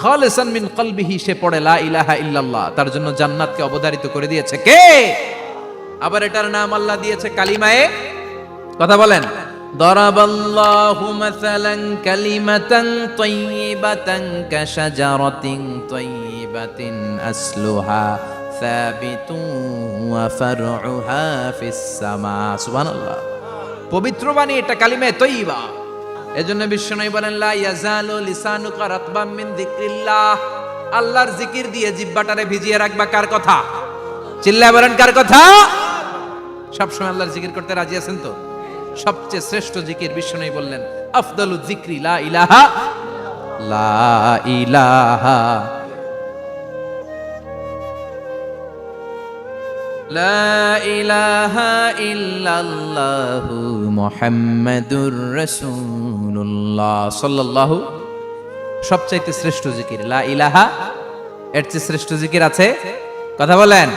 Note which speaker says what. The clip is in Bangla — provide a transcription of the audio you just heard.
Speaker 1: খালেসান মিন কলবিহি সে পড়ে লা ইলাহা ইল্লাল্লাহ তার জন্য জান্নাতকে অবধারিত করে দিয়েছে। কে? আবার এটার নাম আল্লাহ দিয়েছে কালিমায়ে কথা বলেন। দরাবাল্লাহু মাসালান কালিমাতান তাইয়িবাতান কাশাজারাতিন তাইয়িবাতিন আসলুহা সাবিতুন ওয়া ফারউহা ফিস সামা। সুবহানাল্লাহ। পবিত্র বাণী এটা কালিমায়ে তৈয়বা। এজন্য বিশ্বনবী বলেন, লা ইয়াজালু লিসানুকা রাতবাম মিন যিকরিল্লাহ। আল্লাহর জিকির দিয়ে জিহ্বাটারে ভিজিয়ে রাখবা কার কথা? চিল্লায় বলেন, কার কথা? সবসময় আল্লাহর জিকির করতে রাজি আছেন তো? সবচেয়ে শ্রেষ্ঠ জিকির বিশ্ব বিশ্বনবী বললেন, আফদালু জিকরি লা ইলাহা লা ইলাহা লা ইলাহা ইল্লাল্লাহু মুহাম্মাদুর রাসূলুল্লাহ সব সবচাইতে শ্রেষ্ঠ জিকির, লা ইলাহা, এর চেয়ে শ্রেষ্ঠ জিকির আছে, কথা বলেন।